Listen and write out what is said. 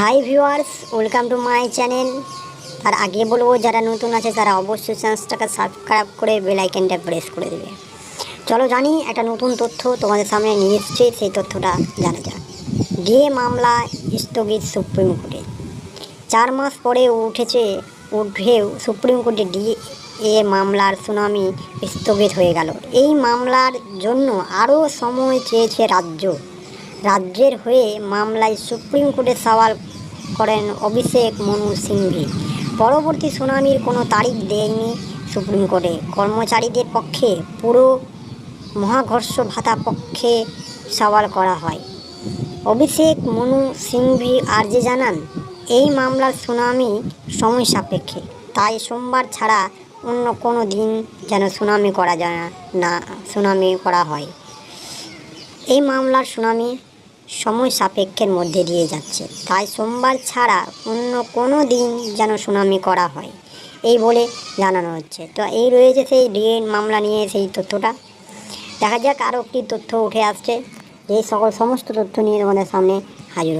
Hi viewers welcome to my channel তার আগে বলব, যারা নতুন আছে, তারা অবশ্যই চ্যানেলটাকে সাবস্ক্রাইব করে বেল আইকনটা প্রেস করে দেবে। চলো জানি, একটা নতুন তথ্য তোমাদের সামনে নিয়ে এসছে, সেই তথ্যটা জানা যাক। ডিএ মামলা স্থগিত সুপ্রিম কোর্টে। চার মাস পরে উঠেছে, উঠেও সুপ্রিম কোর্টে ডি এ মামলার সুনামি স্থগিত হয়ে গেল। এই মামলার জন্য আরও সময় চেয়েছে রাজ্য। রাজ্যের হয়ে মামলায় সুপ্রিম কোর্টে সওয়াল করেন অভিষেক মনু সিংভি। পরবর্তী শুনানির কোনো তারিখ দেয়নি সুপ্রিম কোর্টে। কর্মচারীদের পক্ষে পুরো মহাঘর্ষ ভাতা পক্ষে সওয়াল করা হয়। অভিষেক মনু সিংভি আর আর্জি জানান, এই মামলার শুনানি সময় সাপেক্ষে। তাই সোমবার ছাড়া অন্য কোনো দিন যেন শুনানি করা যায় না- শুনানি করা হয়। এই মামলার শুনানি সময় সাপেক্ষের মধ্যে দিয়ে যাচ্ছে। তাই সোমবার ছাড়া অন্য কোনো দিন যেন শুনানি করা হয়, এই বলে জানানো হচ্ছে। তো এই রয়েছে সেই ডিএন মামলা নিয়ে সেই তথ্যটা। দেখা যাক আরও একটি তথ্য উঠে আসছে। এই সকল সমস্ত তথ্য নিয়ে তোমাদের সামনে হাজির।